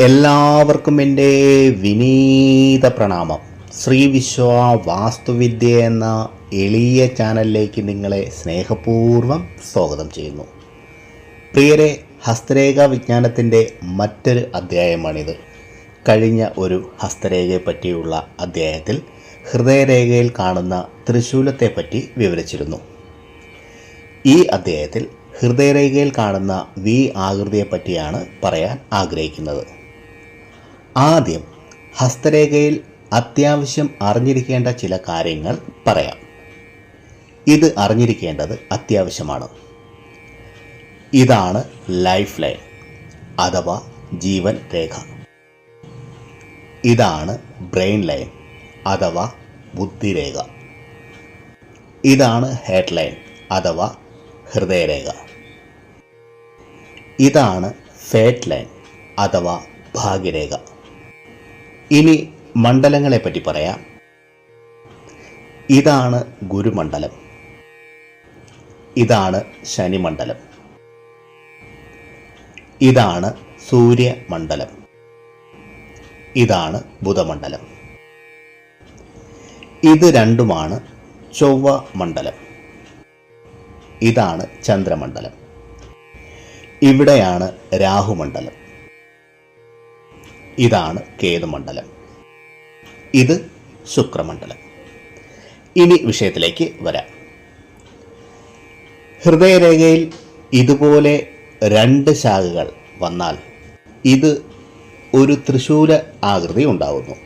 എല്ലാവർക്കും എന്റെ വിനീത പ്രണാമം. ശ്രീ വിശ്വ വാസ്തുവിദ്യ എന്ന എളിയ ചാനലിലേക്ക് നിങ്ങളെ സ്നേഹപൂർവം സ്വാഗതം ചെയ്യുന്നു. പ്രിയരെ ഹസ്തരേഖ വിജ്ഞാനത്തിന്റെ മറ്റൊരു അധ്യായമാണിത്. കഴിഞ്ഞ ഒരു ഹസ്തരേഖയെ പറ്റിയുള്ള അധ്യായത്തിൽ ഹൃദയരേഖയിൽ കാണുന്ന ത്രിശൂലത്തെപ്പറ്റി വിവരിച്ചിരുന്നു. ഈ അധ്യായത്തിൽ ഹൃദയരേഖയിൽ കാണുന്ന വി ആകൃതിയെ പറ്റിയാണ് പറയാൻ ആഗ്രഹിക്കുന്നത്. ആദ്യം ഹസ്തരേഖയിൽ അത്യാവശ്യം അറിഞ്ഞിരിക്കേണ്ട ചില കാര്യങ്ങൾ പറയാം. ഇത് അറിഞ്ഞിരിക്കേണ്ടത് അത്യാവശ്യമാണ്. ഇതാണ് ലൈഫ് ലൈൻ അഥവാ ജീവൻ രേഖ. ഇതാണ് ബ്രെയിൻ ലൈൻ അഥവാ ബുദ്ധിരേഖ ഇതാണ് ഹെഡ് ലൈൻ അഥവാ ഹൃദയരേഖ ഇതാണ് ഫേറ്റ് ലൈൻ അഥവാ ഭാഗ്യരേഖ ഇനി മണ്ഡലങ്ങളെ പറ്റി പറയാം. ഇതാണ് ഗുരുമണ്ഡലം. ഇതാണ് ശനിമണ്ഡലം. ഇതാണ് സൂര്യമണ്ഡലം. ഇതാണ് ബുധമണ്ഡലം. ഇത് രണ്ടുമാണ് ചൊവ്വ മണ്ഡലം ഇതാണ് ചന്ദ്രമണ്ഡലം. ഇവിടെയാണ് രാഹുമണ്ഡലം. ഇതാണ് കേതുമണ്ഡലം. ഇത് ശുക്രമണ്ഡലം. ഇനി വിഷയത്തിലേക്ക് വരാം. ഹൃദയരേഖയിൽ ഇതുപോലെ രണ്ട് ശാഖകൾ വന്നാൽ ഇത് ഒരു തൃശൂല ആകൃതി ഉണ്ടാകുന്നു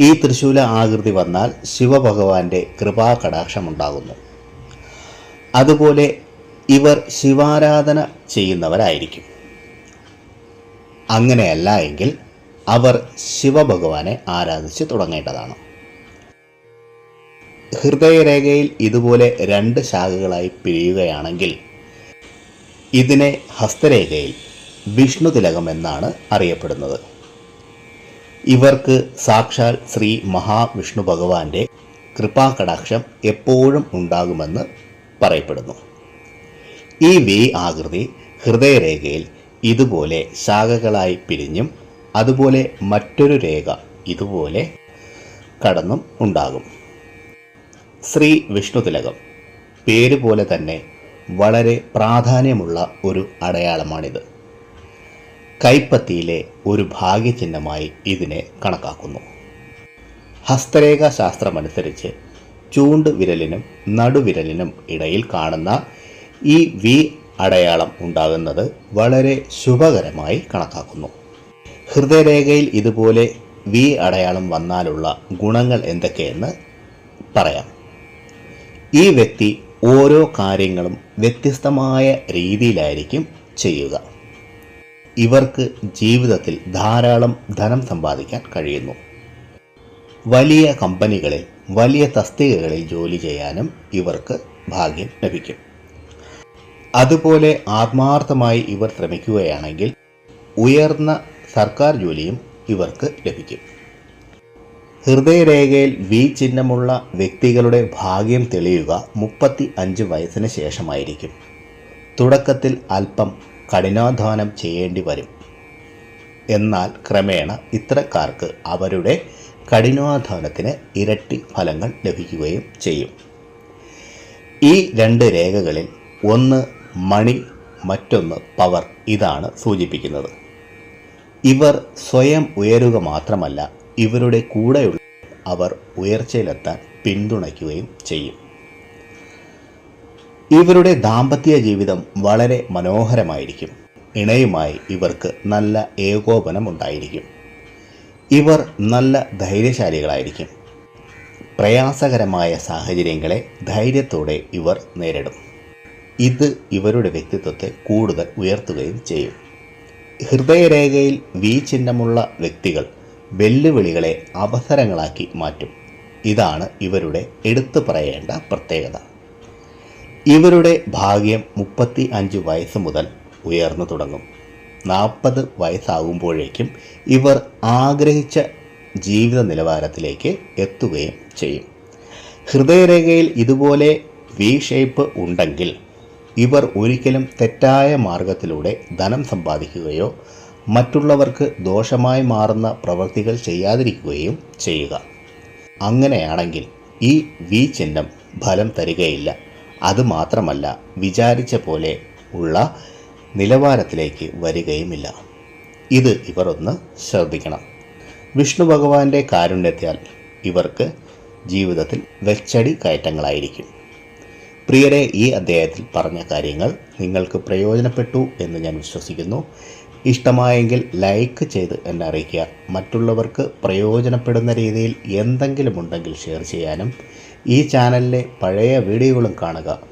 ഈ തൃശൂല ആകൃതി വന്നാൽ ശിവഭഗവാന്റെ കൃപാകടാക്ഷമുണ്ടാകുന്നു അതുപോലെ ഇവർ ശിവാരാധന ചെയ്യുന്നവരായിരിക്കും. അങ്ങനെയല്ല എങ്കിൽ അവർ ശിവഭഗവാനെ ആരാധിച്ച് തുടങ്ങേണ്ടതാണ്. ഹൃദയരേഖയിൽ ഇതുപോലെ രണ്ട് ശാഖകളായി പിരിയുകയാണെങ്കിൽ ഇതിനെ ഹസ്തരേഖയിൽ വിഷ്ണു തിലകം എന്നാണ് അറിയപ്പെടുന്നത്. ഇവർക്ക് സാക്ഷാൽ ശ്രീ മഹാവിഷ്ണു ഭഗവാന്റെ കൃപാകടാക്ഷം എപ്പോഴും ഉണ്ടാകുമെന്ന് പറയപ്പെടുന്നു. ഈ വി ആകൃതി ഹൃദയരേഖയിൽ ഇതുപോലെ ശാഖകളായി പിരിഞ്ഞും അതുപോലെ മറ്റൊരു രേഖ ഇതുപോലെ കടന്നും ഉണ്ടാകും. ശ്രീ വിഷ്ണു തിലകം. പേര് പോലെ തന്നെ വളരെ പ്രാധാന്യമുള്ള ഒരു അടയാളമാണിത്. കൈപ്പത്തിയിലെ ഒരു ഭാഗ്യചിഹ്നമായി ഇതിനെ കണക്കാക്കുന്നു. ഹസ്തരേഖാശാസ്ത്രമനുസരിച്ച് ചൂണ്ട് വിരലിനും നടുവിരലിനും ഇടയിൽ കാണുന്ന ഈ വി അടയാളം ഉണ്ടാകുന്നത് വളരെ ശുഭകരമായി കണക്കാക്കുന്നു. ഹൃദയരേഖയിൽ ഇതുപോലെ വി അടയാളം വന്നാലുള്ള ഗുണങ്ങൾ എന്തൊക്കെയെന്ന് പറയാം. ഈ വ്യക്തി ഓരോ കാര്യങ്ങളും വ്യത്യസ്തമായ രീതിയിലായിരിക്കും ചെയ്യുക. ഇവർക്ക് ജീവിതത്തിൽ ധാരാളം ധനം സമ്പാദിക്കാൻ കഴിയുന്നു. വലിയ കമ്പനികളിൽ വലിയ തസ്തികകളിൽ ജോലി ചെയ്യാനും ഇവർക്ക് ഭാഗ്യം ലഭിക്കും. അതുപോലെ ആത്മാർത്ഥമായി ഇവർ ശ്രമിക്കുകയാണെങ്കിൽ ഉയർന്ന സർക്കാർ ജോലിയും ഇവർക്ക് ലഭിക്കും. ഹൃദയരേഖയിൽ വി ചിഹ്നമുള്ള വ്യക്തികളുടെ ഭാഗ്യം തെളിയുക മുപ്പത്തി അഞ്ച് വയസ്സിന് ശേഷമായിരിക്കും. തുടക്കത്തിൽ അല്പം കഠിനാധ്വാനം ചെയ്യേണ്ടി വരും. എന്നാൽ ക്രമേണ ഇത്തരക്കാർക്ക് അവരുടെ കഠിനാധ്വാനത്തിന് ഇരട്ടി ഫലങ്ങൾ ലഭിക്കുകയും ചെയ്യും. ഈ രണ്ട് രേഖകളിൽ ഒന്ന് മണി മറ്റൊന്ന് പവർ ഇതാണ് സൂചിപ്പിക്കുന്നത്. ഇവർ സ്വയം ഉയരുക മാത്രമല്ല ഇവരുടെ കൂടെയുള്ള അവർ ഉയർച്ചയിലെത്താൻ പിന്തുണയ്ക്കുകയും ചെയ്യും. ഇവരുടെ ദാമ്പത്യ ജീവിതം വളരെ മനോഹരമായിരിക്കും. ഇണയുമായി ഇവർക്ക് നല്ല ഏകോപനം ഉണ്ടായിരിക്കും. ഇവർ നല്ല ധൈര്യശാലികളായിരിക്കും. പ്രയാസകരമായ സാഹചര്യങ്ങളെ ധൈര്യത്തോടെ ഇവർ നേരിടും. ഇത് ഇവരുടെ വ്യക്തിത്വത്തെ കൂടുതൽ ഉയർത്തുകയും ചെയ്യും. ഹൃദയരേഖയിൽ വി ചിഹ്നമുള്ള വ്യക്തികൾ വെല്ലുവിളികളെ അവസരങ്ങളാക്കി മാറ്റും. ഇതാണ് ഇവരുടെ എടുത്തു പറയേണ്ട പ്രത്യേകത. ഇവരുടെ ഭാഗ്യം മുപ്പത്തി അഞ്ച് വയസ്സ് മുതൽ ഉയർന്നു തുടങ്ങും. നാൽപ്പത് വയസ്സാകുമ്പോഴേക്കും ഇവർ ആഗ്രഹിച്ച ജീവിത നിലവാരത്തിലേക്ക് എത്തുകയും ചെയ്യും. ഹൃദയരേഖയിൽ ഇതുപോലെ വി ഷേപ്പ് ഉണ്ടെങ്കിൽ ഇവർ ഒരിക്കലും തെറ്റായ മാർഗത്തിലൂടെ ധനം സമ്പാദിക്കുകയോ മറ്റുള്ളവർക്ക് ദോഷമായി മാറുന്ന പ്രവൃത്തികൾ ചെയ്യാതിരിക്കുകയും ചെയ്യുക. അങ്ങനെയാണെങ്കിൽ ഈ വി ചിഹ്നം ഫലം തരികയില്ല. അതുമാത്രമല്ല വിചാരിച്ച പോലെ ഉള്ള നിലവാരത്തിലേക്ക് വരികയുമില്ല. ഇത് ഇവർ ഒന്ന് ശ്രദ്ധിക്കണം. വിഷ്ണു ഭഗവാന്റെ കാരുണ്യത്താൽ ഇവർക്ക് ജീവിതത്തിൽ വെച്ചടി കയറ്റങ്ങളായിരിക്കും. പ്രിയരെ ഈ അധ്യായത്തിൽ പറഞ്ഞ കാര്യങ്ങൾ നിങ്ങൾക്ക് പ്രയോജനപ്പെട്ടു എന്ന് ഞാൻ വിശ്വസിക്കുന്നു. ഇഷ്ടമായെങ്കിൽ ലൈക്ക് ചെയ്ത് എന്നെ അറിയിക്കുക. മറ്റുള്ളവർക്ക് പ്രയോജനപ്പെടുന്ന രീതിയിൽ എന്തെങ്കിലും ഉണ്ടെങ്കിൽ ഷെയർ ചെയ്യാനും ഈ ചാനലിലെ പഴയ വീഡിയോകളും കാണുക.